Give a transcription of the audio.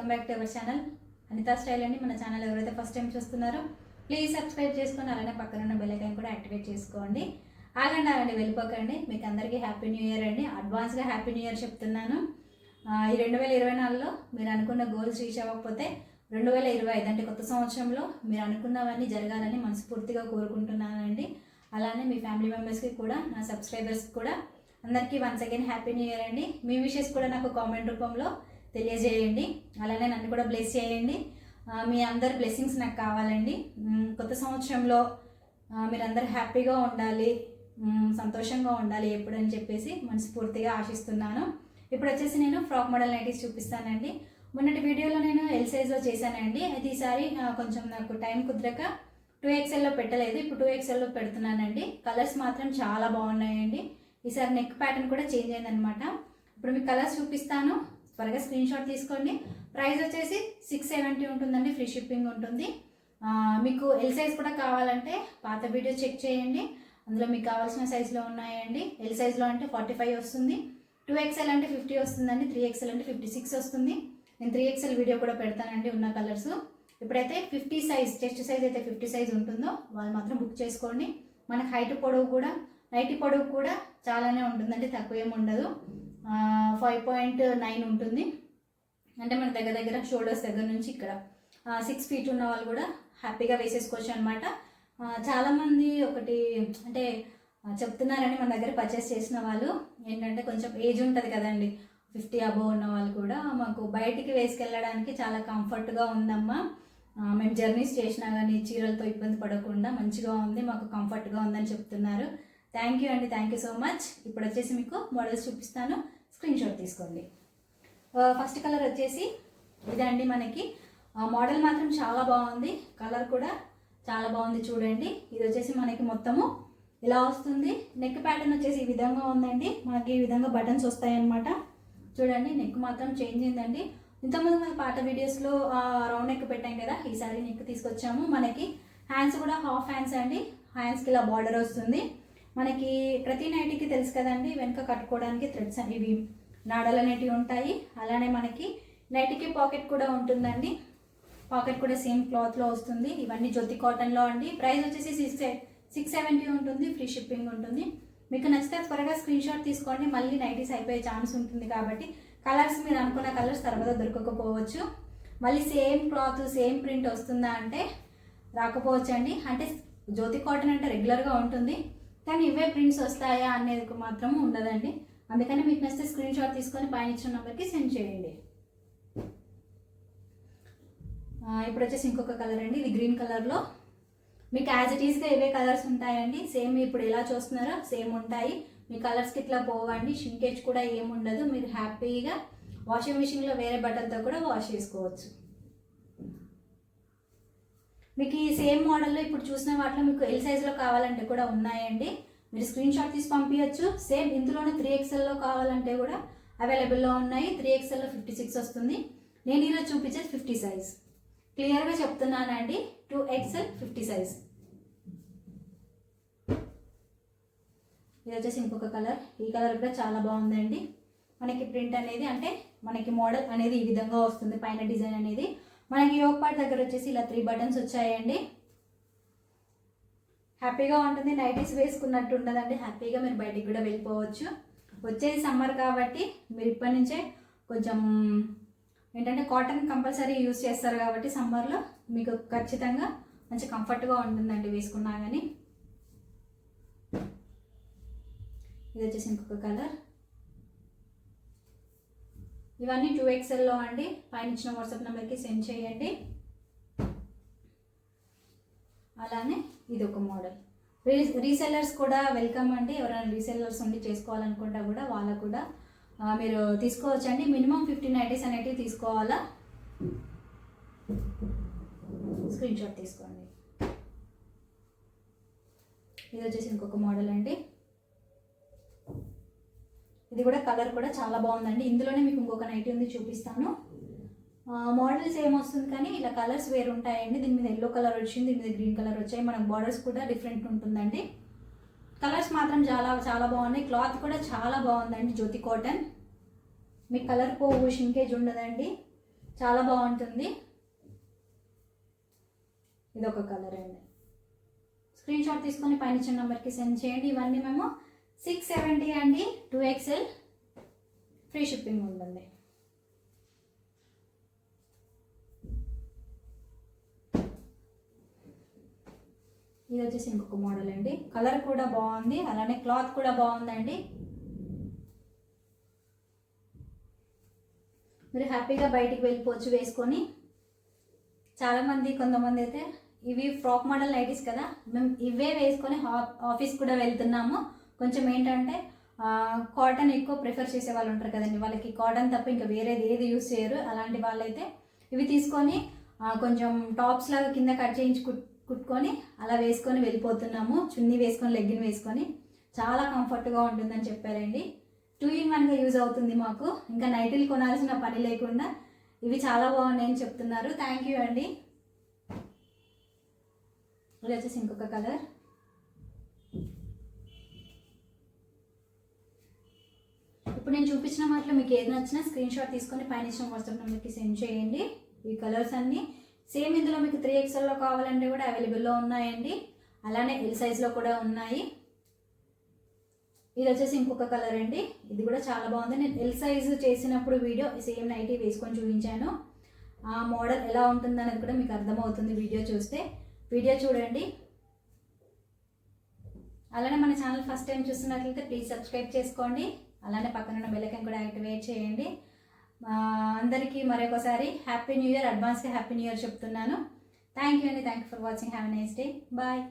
Welcome back to our channel. Anitha style అండి. మన channel ఎవరైతే ఫస్ట్ టైం చూస్తున్నారో ప్లీజ్ సబ్స్క్రైబ్ చేసుకొని అలానే పక్కన ఉన్న బెల్ ఐకాన్ కూడా యాక్టివేట్ చేసుకోండి. ఆగండి ఆగండి వెళ్ళిపోకండి. మీకు అందరికీ హ్యాపీ న్యూ ఇయర్ అండి. అడ్వాన్స్గా హ్యాపీ న్యూ ఇయర్ చెప్తున్నాను. ఈ రెండు వేల ఇరవై నాలుగులో మీరు అనుకున్న గోల్స్ రీచ్ అవ్వకపోతే రెండు వేల ఇరవై ఐదు అంటే కొత్త సంవత్సరంలో మీరు అనుకున్నవన్నీ జరగాలని మనస్ఫూర్తిగా కోరుకుంటున్నానండి. అలానే మీ ఫ్యామిలీ మెంబర్స్కి కూడా నా సబ్స్క్రైబర్స్కి కూడా అందరికీ once again happy new year అండి. మీ విషెస్ కూడా నాకు కామెంట్ రూపంలో తెలియజేయండి. అలానే నన్ను కూడా బ్లెస్ చేయండి. మీ అందరి బ్లెస్సింగ్స్ నాకు కావాలండి. కొత్త సంవత్సరంలో మీరందరూ హ్యాపీగా ఉండాలి. సంతోషంగా ఉండాలి ఎప్పుడని చెప్పేసి మనస్ఫూర్తిగా ఆశిస్తున్నాను. ఇప్పుడు వచ్చేసి నేను ఫ్రాక్ మోడల్ నైటీస్ చూపిస్తానండి. మొన్నటి వీడియోలో నేను ఎల్ సైజ్లో చేశానండి. అయితే ఈసారి కొంచెం నాకు టైం కుదరక టూ ఎక్స్ఎల్లో పెట్టలేదు. ఇప్పుడు టూ ఎక్స్ఎల్లో పెడుతున్నానండి. కలర్స్ మాత్రం చాలా బాగున్నాయండి. ఈసారి నెక్ ప్యాటర్న్ కూడా చేంజ్ అయిందనమాట ఇప్పుడు మీకు కలర్స్ చూపిస్తాను. త్వరగా స్క్రీన్ షాట్ తీసుకోండి. ప్రైస్ వచ్చేసి సిక్స్ సెవెంటీ ఉంటుందండి ఫ్రీ షిప్పింగ్ ఉంటుంది. మీకు ఎల్ సైజ్ కూడా కావాలంటే పాత వీడియో చెక్ చేయండి. అందులో మీకు కావాల్సిన సైజులో ఉన్నాయండి. ఎల్ సైజ్లో అంటే ఫార్టీ ఫైవ్ వస్తుంది టూ ఎక్స్ఎల్ అంటే ఫిఫ్టీ వస్తుందండి. త్రీ ఎక్స్ఎల్ అంటే ఫిఫ్టీ సిక్స్ వస్తుంది. నేను త్రీ ఎక్స్ఎల్ వీడియో కూడా పెడతానండి ఉన్న కలర్స్ ఇప్పుడైతే ఫిఫ్టీ సైజ్ చెస్ట్ సైజ్ అయితే ఫిఫ్టీ సైజ్ ఉంటుందో వాళ్ళు మాత్రం బుక్ చేసుకోండి. మనకి హైట్ పొడవు కూడా నైట్ పొడవు కూడా చాలానే ఉంటుందండి తక్కువ ఏమి ఉండదు. ఫైవ్ పాయింట్ నైన్ ఉంటుంది. అంటే మన దగ్గర దగ్గర షోల్డర్స్ దగ్గర నుంచి ఇక్కడ సిక్స్ ఫీట్ ఉన్న వాళ్ళు కూడా హ్యాపీగా వేసేసుకోవచ్చు అనమాట చాలామంది ఒకటి అంటే చెప్తున్నారని మన దగ్గర పర్చేస్ చేసిన వాళ్ళు ఏంటంటే కొంచెం ఏజ్ ఉంటుంది కదండి. ఫిఫ్టీ అబోవ్ ఉన్న వాళ్ళు కూడా మాకు బయటికి వేసుకెళ్ళడానికి చాలా కంఫర్ట్గా ఉందమ్మా. మేము జర్నీస్ చేసినా కానీ చీరలతో ఇబ్బంది పడకుండా మంచిగా ఉంది మాకు కంఫర్ట్గా ఉందని చెప్తున్నారు. థ్యాంక్ యూ అండి. థ్యాంక్ యూ సో మచ్ ఇప్పుడు వచ్చేసి మీకు మోడల్స్ చూపిస్తాను. స్క్రీన్ షాట్ తీసుకోండి. Uh, ఫస్ట్ కలర్ వచ్చేసి ఇదండి మనకి. Uh, మోడల్ మాత్రం చాలా బాగుంది. కలర్ కూడా చాలా బాగుంది చూడండి. ఇది వచ్చేసి మనకి మొత్తము ఇలా వస్తుంది. నెక్ ప్యాటర్న్ వచ్చేసి ఈ విధంగా ఉందండి. మనకి ఈ విధంగా బటన్స్ వస్తాయన్నమాట. చూడండి నెక్ మాత్రం చేంజ్ అయిందండి. ఇంతకుముందు మన పాత వీడియోస్లో రౌండ్ నెక్ పెట్టాం కదా. ఈసారి నెక్ తీసుకొచ్చాము. మనకి హ్యాండ్స్ కూడా హాఫ్ హ్యాండ్స్ అండి. హ్యాండ్స్కి ఇలా బార్డర్ వస్తుంది. మనకి ప్రతి నైట్కి తెలుసు కదండి వెనుక కట్టుకోవడానికి థ్రెడ్స్ ఇవి నాడలు అనేటివి ఉంటాయి. అలానే మనకి నైట్కి పాకెట్ కూడా ఉంటుందండి. పాకెట్ కూడా సేమ్ క్లాత్లో వస్తుంది. ఇవన్నీ జ్యోతి కాటన్లో అండి. ప్రైస్ వచ్చేసి సిక్స్ సిక్స్ సెవెంటీ ఉంటుంది. ఫ్రీ షిప్పింగ్ ఉంటుంది. మీకు నచ్చితే త్వరగా స్క్రీన్ షాట్ తీసుకోండి. మళ్ళీ నైటీస్ అయిపోయే ఛాన్స్ ఉంటుంది కాబట్టి కలర్స్ మీరు అనుకున్న కలర్స్ తర్వాత దొరకకపోవచ్చు. మళ్ళీ సేమ్ క్లాత్ సేమ్ ప్రింట్ వస్తుందా అంటే రాకపోవచ్చు అండి అంటే జ్యోతి కాటన్ అంటే రెగ్యులర్గా ఉంటుంది. కానీ ఇవే ప్రింట్స్ వస్తాయా అనేది మాత్రం ఉండదండి. అందుకని మీకు నచ్చితే స్క్రీన్ షాట్ తీసుకొని పైన ఇచ్చిన నెంబర్కి సెండ్ చేయండి. ఇప్పుడు వచ్చేసి ఇంకొక కలర్ అండి. ఇది గ్రీన్ కలర్లో మీకు యాజ్ ఇట్ ఈస్గా ఇవే కలర్స్ ఉంటాయండి. సేమ్ ఇప్పుడు ఎలా చూస్తున్నారో సేమ్ ఉంటాయి. మీ కలర్స్కి ఇట్లా పోవండి. షింకేజ్ కూడా ఏముండదు మీరు హ్యాపీగా వాషింగ్ మిషన్లో వేరే బట్టలతో కూడా వాష్ చేసుకోవచ్చు. మీకు ఈ సేమ్ మోడల్లో ఇప్పుడు చూసిన వాటిలో మీకు ఎల్ సైజులో కావాలంటే కూడా ఉన్నాయండి. మీరు స్క్రీన్ షాట్ తీసి పంపించచ్చు సేమ్ ఇందులోనే త్రీ ఎక్స్ఎల్లో కావాలంటే కూడా అవైలబుల్లో ఉన్నాయి. త్రీ ఎక్స్ఎల్లో ఫిఫ్టీ సిక్స్ వస్తుంది. నేను ఈరోజు చూపించేది ఫిఫ్టీ సైజ్ క్లియర్గా చెప్తున్నానండి. టూ ఎక్స్ఎల్ ఫిఫ్టీ సైజ్ ఇది వచ్చేసి ఇంకొక కలర్ ఈ కలర్ కూడా చాలా బాగుందండి. మనకి ప్రింట్ అనేది అంటే మనకి మోడల్ అనేది ఈ విధంగా వస్తుంది. పైన డిజైన్ అనేది. మనకి యోగ పార్ట్ దగ్గర వచ్చేసి ఇలా త్రీ బటన్స్ వచ్చాయండి. హ్యాపీగా ఉంటుంది నైటీస్ వేసుకున్నట్టు ఉండదండి. హ్యాపీగా మీరు బయటికి కూడా వెళ్ళిపోవచ్చు. వచ్చేది సమ్మర్ కాబట్టి మీరు ఇప్పటి నుంచే కొంచెం ఏంటంటే కాటన్ కంపల్సరీ యూస్ చేస్తారు కాబట్టి సమ్మర్లో మీకు ఖచ్చితంగా మంచి కంఫర్ట్గా ఉంటుందండి వేసుకున్నా కానీ ఇది వచ్చేసి ఇంకొక కలర్ ఇవన్నీ టూ ఎక్స్ఎల్లో అండి. పైన ఇచ్చిన వాట్సాప్ నెంబర్కి సెండ్ చేయండి. అలానే ఇది ఒక మోడల్. రీ రీసెల్లర్స్ కూడా వెల్కమ్ అండి. ఎవరైనా రీసెల్లర్స్ ఉండి చేసుకోవాలనుకుంటా కూడా వాళ్ళకు కూడా మీరు తీసుకోవచ్చండి. మినిమం ఫిఫ్టీన్ నైటీస్ అనేటివి తీసుకోవాలా? స్క్రీన్ షాట్ తీసుకోండి. ఇది వచ్చేసి ఇంకొక మోడల్ అండి. ఇది కూడా కలర్ కూడా చాలా బాగుందండి. ఇందులోనే మీకు ఇంకొక నైటీ ఉంది చూపిస్తాను. మోడల్స్ ఏమొస్తుంది కానీ ఇలా కలర్స్ వేరు ఉంటాయండి. దీని మీద ఎల్లో కలర్ వచ్చింది దీని మీద గ్రీన్ కలర్ వచ్చాయి. మనకు బార్డర్స్ కూడా డిఫరెంట్ ఉంటుందండి. కలర్స్ మాత్రం చాలా చాలా బాగున్నాయి. క్లాత్ కూడా చాలా బాగుందండి జ్యోతి కాటన్ మీ కలర్ పోవు షింకేజ్ ఉండదండి. చాలా బాగుంటుంది. ఇది ఒక కలర్ అండి. స్క్రీన్ షాట్ తీసుకొని పైన చిన్న నెంబర్కి సెండ్ చేయండి. ఇవన్నీ మేము సిక్స్ సెవెంటీ అండి టూ ఎక్స్ఎల్. ఫ్రీ షిప్పింగ్ ఉంటుంది. ఇది వచ్చేసి ఇంకొక మోడల్ అండి. కలర్ కూడా బాగుంది అలానే క్లాత్ కూడా బాగుందండి. మీరు హ్యాపీగా బయటికి వెళ్ళిపోవచ్చు వేసుకొని చాలామంది కొంతమంది అయితే ఇవి ఫ్రాక్ మోడల్ నైటీస్ కదా మేము ఇవే వేసుకొని హా- ఆఫీస్ కూడా వెళ్తున్నాము. కొంచెం ఏంటంటే కాటన్ ఎక్కువ ప్రిఫర్ చేసే వాళ్ళు ఉంటారు కదండి. వాళ్ళకి కాటన్ తప్ప ఇంకా వేరేది ఏది యూస్ చేయరు. అలాంటి వాళ్ళైతే ఇవి తీసుకొని కొంచెం టాప్స్ లాగా కింద కట్ చేయించి కుట్ కుట్టుకొని అలా వేసుకొని వెళ్ళిపోతున్నాము. చున్నీ వేసుకొని లెగ్గిన్ వేసుకొని. చాలా కంఫర్ట్గా ఉంటుందని చెప్పారండి. టూ ఇన్ వన్గా యూజ్ అవుతుంది మాకు. ఇంకా నైటీలు కొనాల్సిన పని లేకుండా ఇవి చాలా బాగున్నాయని చెప్తున్నారు. థ్యాంక్ యూ అండి. ఇది వచ్చేసి ఇంకొక కలర్ ఇప్పుడు నేను చూపించిన వాటిలో మీకు ఏది నచ్చినా స్క్రీన్ షాట్ తీసుకొని పైన ఇచ్చిన వాట్సాప్ నెంబర్కి సెండ్ చేయండి. ఈ కలర్స్ అన్నీ సేమ్ ఇందులో మీకు త్రీ ఎక్స్ఎల్లో కావాలంటే కూడా అవైలబుల్లో ఉన్నాయండి. అలానే ఎల్ సైజ్లో కూడా ఉన్నాయి. ఇది వచ్చేసి ఇంకొక కలర్ అండి. ఇది కూడా చాలా బాగుంది. నేను ఎల్ సైజ్ చేసినప్పుడు వీడియో సేమ్ నైటీ వేసుకొని చూపించాను. ఆ మోడల్ ఎలా ఉంటుంది అనేది కూడా మీకు అర్థమవుతుంది వీడియో చూస్తే. వీడియో చూడండి. అలానే మన ఛానల్ ఫస్ట్ టైం చూస్తున్నట్లయితే ప్లీజ్ సబ్స్క్రైబ్ చేసుకోండి. అలానే పక్కన బెల్లకం కూడా యాక్టివేట్ చేయండి. అందరికీ మరొకసారి హ్యాపీ న్యూ ఇయర్ అడ్వాన్స్గా హ్యాపీ న్యూ ఇయర్ చెప్తున్నాను. థ్యాంక్ యూ అండి. Thank you for watching. Have nice day. Bye.